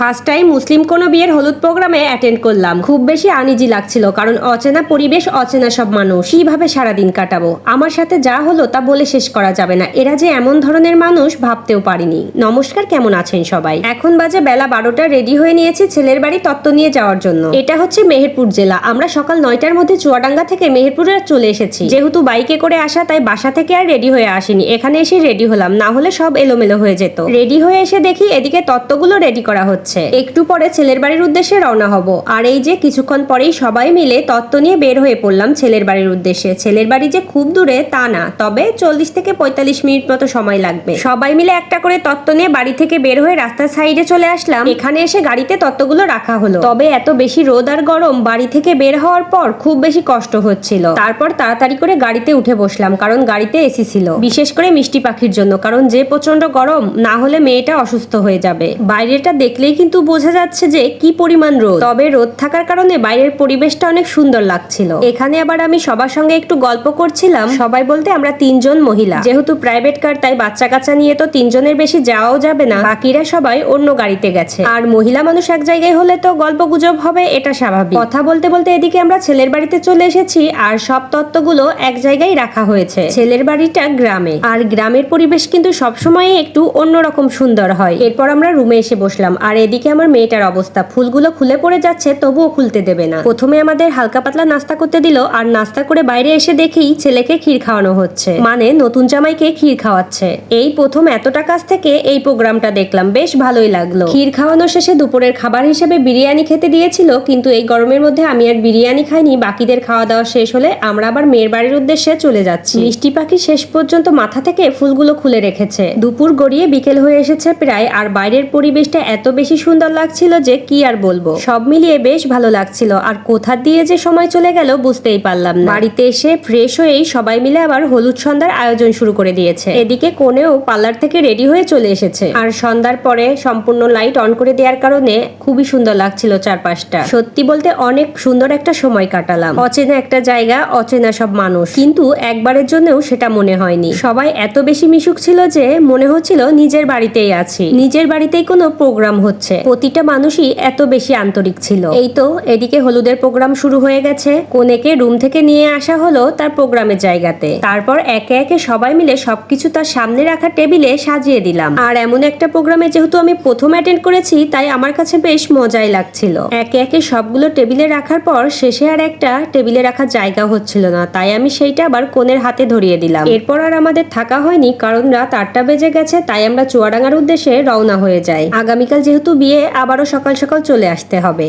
First time মুসলিম কোনো বিয়ের হলুদ প্রোগ্রামে অ্যাটেন্ড করলাম। খুব বেশি আনিজি লাগছিল, কারণ অচেনা পরিবেশ, অচেনা সব মানুষ। কীভাবে সারাদিন কাটাবো? আমার সাথে যা হলো তা বলে শেষ করা যাবে না। এরা যে এমন ধরনের মানুষ, ভাবতেও পারিনি। নমস্কার, কেমন আছেন সবাই? এখন বাজে বেলা বারোটা রেডি হয়ে নিয়েছি ছেলের বাড়ি তত্ত্ব নিয়ে যাওয়ার জন্য। এটা হচ্ছে মেহেরপুর জেলা। আমরা সকাল নয়টার মধ্যে চুয়াডাঙ্গা থেকে মেহেরপুরে চলে এসেছি। যেহেতু বাইকে করে আসা, তাই বাসা থেকে আর রেডি হয়ে আসিনি। এখানে এসে রেডি হলাম। না হলে সব এলোমেলো হয়ে যেত। রেডি হয়ে এসে দেখি এদিকে তত্ত্বগুলো রেডি করা হচ্ছে। একটু পরে ছেলের বাড়ির উদ্দেশ্যে রওনা হব। আর এই যে কিছুক্ষণ পরেই সবাই মিলে তত্ত্ব নিয়ে বের হয়ে পড়লাম ছেলের বাড়ির উদ্দেশ্যে। ছেলের বাড়ি যে খুব দূরে, তা না। তবে চল্লিশ থেকে পঁয়তাল্লিশ মিনিট মতো সময় লাগবে। সবাই মিলে একটা করে তত্ত্ব নিয়ে বাড়ি থেকে বের হয়ে রাস্তার সাইডে চলে আসলাম। এখানে এসে গাড়িতে তত্ত্বগুলো রাখা হলো। তবে এত বেশি রোদ আর গরম বাড়ি থেকে বের হওয়ার পর খুব বেশি কষ্ট হচ্ছিল। তারপর তাড়াতাড়ি করে গাড়িতে উঠে বসলাম, কারণ গাড়িতে এসি ছিল। বিশেষ করে মিষ্টি পাখির জন্য, কারণ যে প্রচণ্ড গরম, না হলে মেয়েটা অসুস্থ হয়ে যাবে। বাইরেটা দেখলেই কিন্তু বোঝা যাচ্ছে যে কি পরিমাণ রোদ। তবে রোদ থাকার কারণে বাইরের পরিবেশটা অনেক সুন্দর লাগছিল। এখানে আবার আমি সবার সঙ্গে একটু গল্প করছিলাম। সবাই বলতে আমরা তিনজন মহিলা। যেহেতু প্রাইভেট কার তাই বাচ্চা কাচ্চা নিয়ে তো তিনজনের বেশি যাওয়াও যাবে না। বাকিরা সবাই অন্য গাড়িতে গেছে। আর মহিলা মানুষ এক জায়গায় হলে তো গল্প গুজব হবে, এটা স্বাভাবিক। কথা বলতে বলতে এদিকে আমরা ছেলের বাড়িতে চলে এসেছি, আর সব তত্ত্বগুলো এক জায়গায় রাখা হয়েছে। ছেলের বাড়িটা গ্রামে। আর গ্রামের পরিবেশ কিন্তু সবসময় একটু অন্যরকম সুন্দর হয়। এরপর আমরা রুমে এসে বসলাম। আর এদিকে আমার মেয়েটার অবস্থা। ফুলগুলো খুলে পড়ে যাচ্ছে, তবুও খুলতে দেবে না। প্রথমে আমাদের হালকা পাতলা নাস্তা করতে দিল, আর নাস্তা করে বাইরে এসে দেখি ছেলেকে ক্ষীর খাওয়ানো হচ্ছে। মানে নতুন জামাইকে ক্ষীর খাওয়াচ্ছে। এই প্রথম এতটা কাছ থেকে এই প্রোগ্রামটা দেখলাম, বেশ ভালোই লাগল। ক্ষীর খাওয়ানো শেষে দুপুরের খাবার হিসেবে বিরিয়ানি খেতে দিয়েছিল, কিন্তু এই গরমের মধ্যে আমি আর বিরিয়ানি খাইনি, বাকিদের খাওয়া দাওয়া শেষ হলে আমরা আবার মেয়ের বাড়ির উদ্দেশ্যে চলে যাচ্ছি। মিষ্টি পাখি শেষ পর্যন্ত মাথা থেকে ফুলগুলো খুলে রেখেছে। দুপুর গড়িয়ে বিকেল হয়ে এসেছে প্রায়, আর বাইরের পরিবেশটা এত বেশি সুন্দর লাগছিল যে কি আর বলব। সব মিলিয়ে বেশ ভালো লাগছিল। আর কোথা দিয়ে যে সময় চলে গেল বুঝতেই পারলাম না। বাড়িতে এসে ফ্রেশ হয়েই সবাই মিলে আবার হলুদ সন্ধ্যার আয়োজন শুরু করে দিয়েছে। এদিকে কোনেও পার্লার থেকে রেডি হয়ে চলে এসেছে। আর সন্ধ্যার পরে সম্পূর্ণ লাইট অন করে দেওয়ার কারণে খুবই সুন্দর লাগছিল চারপাশটা। সত্যি বলতে অনেক সুন্দর একটা সময় কাটালাম। অচেনা একটা জায়গা, অচেনা সব মানুষ। কিন্তু একবারের জন্যও সেটা মনে হয়নি। সবাই এত বেশি মিশুক ছিল যে মনে হচ্ছিল নিজের বাড়িতেই আছি। নিজের বাড়িতেই কোনো প্রোগ্রাম হচ্ছে প্রতিটা মানুষই এত বেশি আন্তরিক ছিল। এই তো এদিকে হলুদের প্রোগ্রাম শুরু হয়ে গেছে। কোনেকে রুম থেকে নিয়ে আসা হলো তার প্রোগ্রামের জায়গাতে। তারপর একে একে সবাই মিলে সবকিছু তার সামনে রাখা টেবিলে সাজিয়ে দিলাম। আর এমন একটা প্রোগ্রামে যেহেতু আমি প্রথম অ্যাটেন্ড করেছি, তাই আমার কাছে বেশ মজাই লাগছিল। একে একে সবগুলো টেবিলে রাখার পর শেষে আর একটা টেবিলে রাখার জায়গা হচ্ছিল না, তাই আমি সেইটা আবার কোনের হাতে ধরিয়ে দিলাম। এরপর আর আমাদের থাকা হয়নি, কারণ রাত আটটা বেজে গেছে, তাই আমরা চুয়াডাঙ্গার উদ্দেশ্যে রওনা হয়ে যাই। আগামীকাল যেহেতু বিয়ে আবারও সকাল সকাল চলে আসতে হবে।